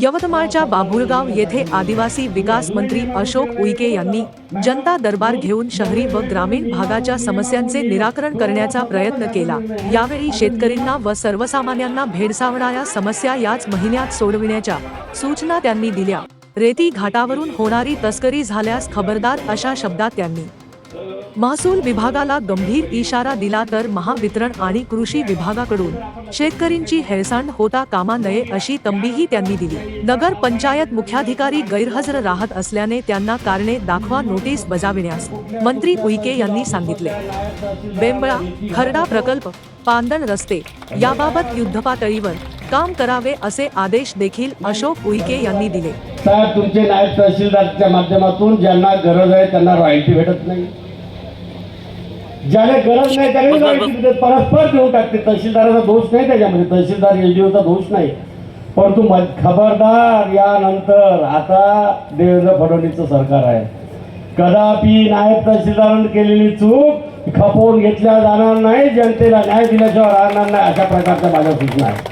यवतमाळच्या बाभुळगाव येथे आदिवासी विकास मंत्री अशोक उईके यांनी जनता दरबार घेऊन शहरी व ग्रामीण भागाच्या समस्यांचे निराकरण करण्याचा प्रयत्न केला. यावेळी शेतकरींना व सर्वसामान्यांना भेडसावणाऱ्या समस्या याच महिन्यात सोडविण्याच्या सूचना त्यांनी दिल्या. रेती घाटावरून होणारी तस्करी झाल्यास खबरदार अशा शब्दात त्यांनी महसूल विभागाला गंभीर इशारा दिला तर महावितरण आणि कृषी विभागाकडून शेतकरींची हेळसांड होता कामा नये अशी तंबीही त्यांनी दिली. नगर पंचायत मुख्याधिकारी गैरहजर राहत असल्याने त्यांना कारणे दाखवा नोटीस बजाविण्यास मंत्री उईके यांनी सांगितले. बेंबळा खरडा प्रकल्प पांदण रस्ते याबाबत युद्धपातळीवर काम करावे असे आदेश देखील अशोक उईके यांनी दिले. साहेब तुमचे नायब तहसीलदारच्या माध्यमातून ज्यांना गरज आहे त्यांना रॉयल्टी भेटत नाही. ज्याला गरज नाही त्याला परस्पर देऊन टाकते. तहसीलदाराचा दोष नाही त्याच्यामध्ये तहसीलदार एलडीओचा दोष नाही. परंतु खबरदार यानंतर आता देवेंद्र फडणवीसचं सरकार आहे. कदापि नायब तहसीलदारांनी केलेली चूक खपवून घेतल्या जाणार नाही जनतेला न्याय दिल्याशिवाय राहणार नाही अशा प्रकारच्या माझ्या सूचना आहेत.